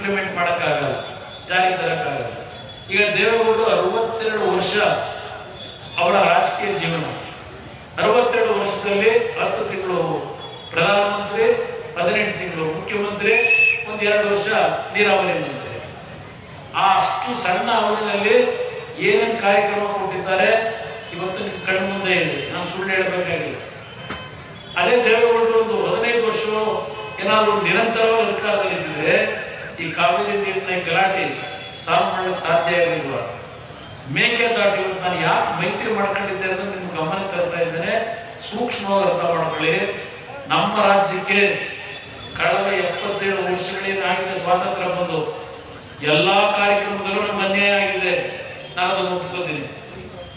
Implement ಮಾಡೋಕ್ಕಾಗಲ್ಲ. ಜಾರಿಗೆ ತರೋಕ್ಕಾಗಲ್ಲ. ಈಗ ದೇವೇಗೌಡರು ಅರವತ್ತೆರಡು ವರ್ಷ ಅವರ ರಾಜಕೀಯ ಜೀವನ. ಅರವತ್ತೆರಡು ವರ್ಷದಲ್ಲಿ ಹತ್ತು ತಿಂಗಳು ಪ್ರಧಾನಮಂತ್ರಿ, ಹದಿನೆಂಟು ತಿಂಗಳು ಮುಖ್ಯಮಂತ್ರಿ, ಒಂದು ಎರಡು ವರ್ಷ ನೀರಾವರಿ ಮಂತ್ರಿ. ಆ ಅಷ್ಟು ಸಣ್ಣ ಅವಧಿನಲ್ಲಿ ಏನೇನು ಕಾರ್ಯಕ್ರಮ ಕೊಟ್ಟಿದ್ದಾರೆ, ಇವತ್ತು ನಿಮ್ಮ ಕಣ್ಣು ಮುಂದೆ ಇದೆ. ನಾನು ಸುಳ್ಳು ಹೇಳಬೇಕಾಗಿಲ್ಲ. ಅದೇ ದೇವೇಗೌಡರು ಒಂದು ಹದಿನೈದು ವರ್ಷ ಏನಾದರೂ ನಿರಂತರವಾಗಿ ಅಧಿಕಾರದಲ್ಲಿದ್ದರೆ ಈ ಕಾವೇರಿ ನೀರಿನ ಗಲಾಟೆ ಸಾಲ್ವ್ ಮಾಡಕ್ಕೆ ಸಾಧ್ಯ ಇರಲಿಲ್ವ ಮೇಕೆ ದಾಟಿ ಇವತ್ತು ನಾನು ಯಾಕೆ ಮೈತ್ರಿ ಮಾಡ್ಕೊಂಡಿದ್ದೆ ಅಂತ ನಿಮ್ಗೆ ಗಮನ ತರ್ತಾ ಇದ್ದೇನೆ. ಸೂಕ್ಷ್ಮವಾಗಿ ಅರ್ಥ ಮಾಡ್ಕೊಳ್ಳಿ. ನಮ್ಮ ರಾಜ್ಯಕ್ಕೆ ಕಳೆದ ಎಪ್ಪತ್ತೇಳು ವರ್ಷಗಳಿಂದ ಆಗಿದೆ ಸ್ವಾತಂತ್ರ್ಯ ಬಂದು ಎಲ್ಲಾ ಕಾರ್ಯಕ್ರಮದಲ್ಲೂ ನಮ್ಮ ಅನ್ಯಾಯ ಆಗಿದೆ. ನಾನು ಅದನ್ನು ಒಪ್ಕೋತೀನಿ.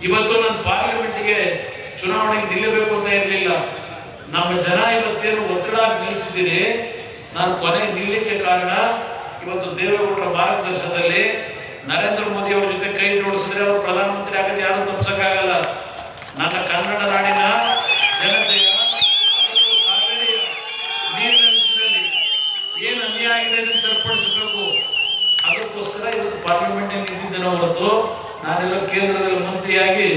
ಇವತ್ತು ನಾನು ಪಾರ್ಲಿಮೆಂಟ್ಗೆ ಚುನಾವಣೆಗೆ ನಿಲ್ಲಬೇಕು ಅಂತ ಇರಲಿಲ್ಲ. ನಮ್ಮ ಜನ ಇವತ್ತೇನು ಒತ್ತಡ ನಿಲ್ಲಿಸಿದ್ದೀನಿ. ನಾನು ಕೊನೆಗೆ ನಿಲ್ಲಕ್ಕೆ ಕಾರಣ ಇವತ್ತು ದೇವೇಗೌಡರ ಮಾರ್ಗದರ್ಶನದಲ್ಲಿ ನರೇಂದ್ರ ಮೋದಿ ಅವರ ಜೊತೆ ಕೈ ಜೋಡಿಸಿದ್ರೆ ಅವರು ಪ್ರಧಾನಮಂತ್ರಿ ಆಗದೆ ಯಾರು ತಪ್ಪಿಸಕ್ಕಾಗಲ್ಲ ನನ್ನ ಕನ್ನಡ ನಾಡಿನ ಜನತೆಯ ನೀರಿನ ವಿಷಯದಲ್ಲಿ ಏನು ಅನ್ಯಾಯ ಆಗಿದೆ ಅಂತ ಸರಿಪಡಿಸಬೇಕು ಅದಕ್ಕೋಸ್ಕರ ಇವತ್ತು ಪಾರ್ಲಿಮೆಂಟ್ ಇದ್ದಿದ್ದೇನೆ ಹೊರತು ನಾನೆಲ್ಲ ಕೇಂದ್ರದಲ್ಲಿ ಮಂತ್ರಿಯಾಗಿ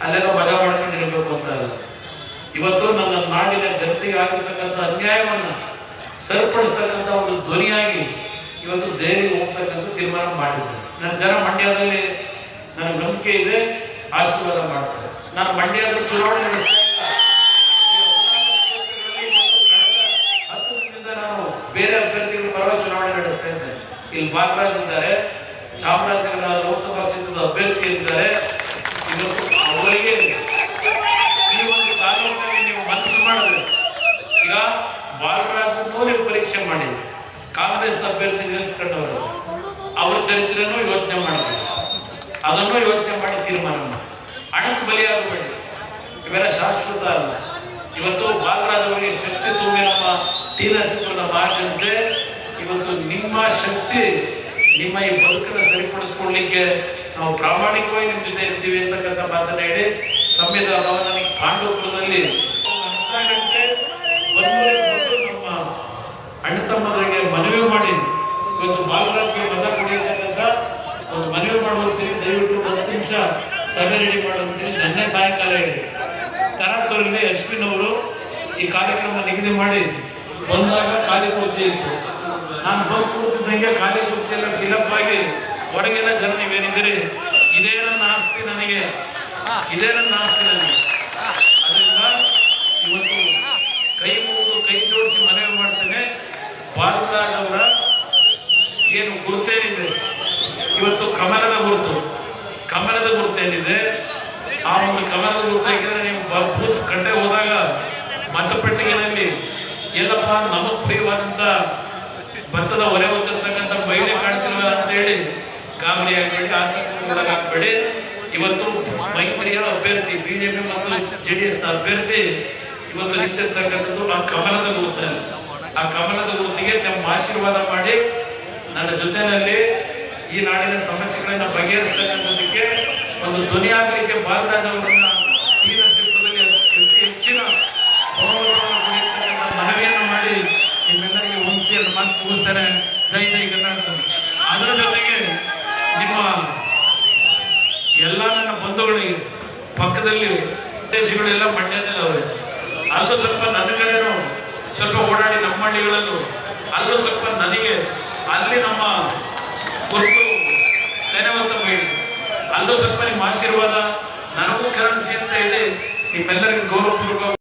ಅಲ್ಲೆಲ್ಲ ಮಜಾ ಮಾಡ್ಕೊಂಡಿರಬೇಕು ಅಂತ ಅಲ್ಲ. ಇವತ್ತು ನನ್ನ ನಾಡಿನ ಜನತೆಗೆ ಆಗಿರ್ತಕ್ಕಂಥ ಅನ್ಯಾಯವನ್ನು ಸರಿಪಡಿಸ್ತಕ್ಕಂಥ ಒಂದು ಧ್ವನಿಯಾಗಿ ಇವತ್ತು ದೆಹಲಿಗೆ ಹೋಗ್ತಕ್ಕಂಥ ತೀರ್ಮಾನ ಮಾಡಿದ್ದೇನೆ ನನ್ನ ಜನ ಮಂಡ್ಯದಲ್ಲಿ ನನ್ನ ನಂಬಿಕೆ ಇದೆ, ಆಶೀರ್ವಾದ ಮಾಡ್ತಾರೆ. ನಾನು ಮಂಡ್ಯದ ಚುನಾವಣೆ ನಡೆಸ್ತಾ ಇಲ್ಲ ಹತ್ತು ದಿನದಿಂದ ನಾನು ಬೇರೆ ಅಭ್ಯರ್ಥಿಗಳ ಪರವಾಗಿ ಚುನಾವಣೆ ನಡೆಸ್ತಾ ಇದ್ದೇನೆ ಇಲ್ಲಿ ಬಾಗರಾಜ್ ಇದ್ದಾರೆ ಚಾಮರಾಜನಗರ ಲೋಕಸಭಾ ಕ್ಷೇತ್ರದ ಅಭ್ಯರ್ಥಿ ಇದ್ದಾರೆ. ಇವತ್ತು ಅವರಿಗೆ ಈ ಒಂದು ತಾಲೂಕಿನಲ್ಲಿ ನೀವು ಮನಸ್ಸು ಮಾಡಿದ್ರೆ ಈಗ ಬಾಲರಾಜನ್ನು ನೀವು ಪರೀಕ್ಷೆ ಮಾಡಿ ಕಾಂಗ್ರೆಸ್ ಅಭ್ಯರ್ಥಿ ನಿಲ್ಲಿಸ್ಕೊಂಡವರು. ಅವ್ರ ಚರಿತ್ರೆನೂ ಯೋಚನೆ ಮಾಡಬೇಕು. ಅದನ್ನು ಯೋಚನೆ ಮಾಡಿ ತೀರ್ಮಾನ ಮಾಡಿ. ಹಣಕ್ಕೆ ಬಲಿಯಾಗಬೇಡಿ ಇವೆಲ್ಲ ಶಾಶ್ವತ ಅಲ್ಲ. ಇವತ್ತು ಬಾಲರಾಜ್ ಅವರಿಗೆ ಶಕ್ತಿ ತುಂಬಿ ನಮ್ಮ ಟಿ ಮಹಾಜನತೆ ಇವತ್ತು ನಿಮ್ಮ ಶಕ್ತಿ, ನಿಮ್ಮ ಈ ಬದುಕನ್ನು ಸರಿಪಡಿಸ್ಕೊಳ್ಳಿಕ್ಕೆ ನಾವು ಪ್ರಾಮಾಣಿಕವಾಗಿ ನಿಮ್ಮ ಜೊತೆ ಇರ್ತೀವಿ ಅಂತಕ್ಕಂಥ ಮಾತನ್ನ ಹೇಳಿ ಸಂವಿಧಾನವನ್ನು ಪಾಂಡವಪುರದಲ್ಲಿ ನಮ್ಮ ಅಣ್ಣ ತಮ್ಮದರಿಗೆ ಮನವಿ ಮಾಡಿ ಇವತ್ತು ಬಾಲರಾಜ್ಗೆ ಮತ ಕೊಡಿ ಅಂತಕ್ಕಂಥ ಒಂದು ಮನವಿ ಮಾಡುವಂತೀನಿ ದಯವಿಟ್ಟು ಒಂದು ಹತ್ತು ನಿಮಿಷ ಸಭೆ ರೆಡಿ ಮಾಡುವಂತೀನಿ ನಿನ್ನೆ ಸಾಯಂಕಾಲ ಹೇಳಿ ತರಾತುರಲ್ಲಿ ಅಶ್ವಿನ್ ಅವರು ಈ ಕಾರ್ಯಕ್ರಮ ನಿಗದಿ ಮಾಡಿ ಬಂದಾಗ ಖಾಲಿ ಕುರ್ಚಿ ಇತ್ತು. ನಾನು ಬಂದು ಕೂರ್ತಿದ್ದಂಗೆ ಖಾಲಿ ಕುರ್ಚಿ ಎಲ್ಲ ಫಿಲಪ್ ಆಗಿ ಹೊರಗೆಲ್ಲ ಜನ ನೀವೇನಿದ್ದೀರಿ? ಇದೇ ನನ್ನ ಆಸ್ತಿ ನನಗೆ. ಇದೇ ನನ್ನ ಆಸ್ತಿ ನನಗೆ. ಅದರಿಂದ ಇವತ್ತು ಕೈ ಮುಗಿದು ಕೈ ಜೋಡಿಸಿ ಮನವಿ ಮಾಡ್ತೇನೆ. ಭಾರತರಾಜ್ ಅವರ ಏನು ಗುರುತೇನಿದೆ? ಇವತ್ತು ಕಮಲದ ಗುರುತು. ಕಮಲದ ಗುರುತೇನಿದೆ ಆ ಒಂದು ಕಮಲದ ಗುರುತು ಯಾಕೆಂದ್ರೆ ನೀವು ಬೂತ್ ಕಟ್ಟೆ ಹೋದಾಗ ಮತಪೆಟ್ಟಿಗೆನಲ್ಲಿ, ಎಲ್ಲಪ್ಪ ನಮಗೆ ಪ್ರಿಯವಾದಂಥ ಭತ್ತದ ಹೊರೆ ಹೊತ್ತಿರ್ತಕ್ಕಂಥ ಮಹಿಳೆ ಕಾಣ್ತಿಲ್ವ ಅಂತೇಳಿ ಗಾಬರಿ ಆಗಬೇಡಿ ಆತಂಕಗೊಳಗಾಗಬೇಡಿ ಇವತ್ತು ಮೈತ್ರಿಯ ಅಭ್ಯರ್ಥಿ, ಬಿಜೆಪಿ ಮತ್ತು ಜೆ ಡಿ ಎಸ್ ಅಭ್ಯರ್ಥಿ ಇವತ್ತು ನಿಂತಿರ್ತಕ್ಕಂಥದ್ದು ಆ ಕಮಲದ ಗುರುತಲ್ಲಿ ಆ ಕಮಲದ ಗುರುತಿಗೆ ತಮ್ಮ ಆಶೀರ್ವಾದ ಮಾಡಿ, ನನ್ನ ಜೊತೆಯಲ್ಲಿ ಈ ನಾಡಿನ ಸಮಸ್ಯೆಗಳನ್ನ ಬಗೆಹರಿಸ್ತಕ್ಕಂಥದ್ದಕ್ಕೆ ಒಂದು ಧ್ವನಿ ಆಗಲಿಕ್ಕೆ ಬಾಲರಾಜ್ ಅವರನ್ನ ಈ ನೇತೃತ್ವದಲ್ಲಿ ಅತಿ ಹೆಚ್ಚಿನ ಮನವಿಯನ್ನು ಮಾಡಿ ನಿಮ್ಮೆಲ್ಲರಿಗೆ ಅಂತ ಮಾತು ಮುಗಿಸ್ತಾರೆ ಜೈ ಜೈ ಕರ್ನಾಟಕ. ಅದರ ಜೊತೆಗೆ ನಿಮ್ಮ ಎಲ್ಲ ನನ್ನ ಬಂಧುಗಳಿಗೆ ಪಕ್ಕದಲ್ಲಿ ದೇಶಗಳೆಲ್ಲ ಮಂಡ್ಯದಲ್ಲಿ ಅವರೇ. ಅಲ್ಲೂ ಸ್ವಲ್ಪ ನನ್ನ ಕಡೆನೂ ಸ್ವಲ್ಪ ಓಡಾಡಿ ನಮ್ಮ ಹಳ್ಳಿಗಳಲ್ಲೂ, ಅಲ್ಲೂ ಸ್ವಲ್ಪ ನನಗೆ, ಅಲ್ಲಿ ನಮ್ಮ ಕುರಿತು ಧನ್ಯವಾದ ಬೇಡಿ ಅಲ್ಲೂ ಸ್ವಲ್ಪ ನಿಮ್ಮ ಆಶೀರ್ವಾದ ನನಗೂ ಕರೆನ್ಸಿ ಅಂತ ಹೇಳಿ ನಿಮ್ಮೆಲ್ಲರಿಗೂ ಗೌರವಪೂರ್ವಕ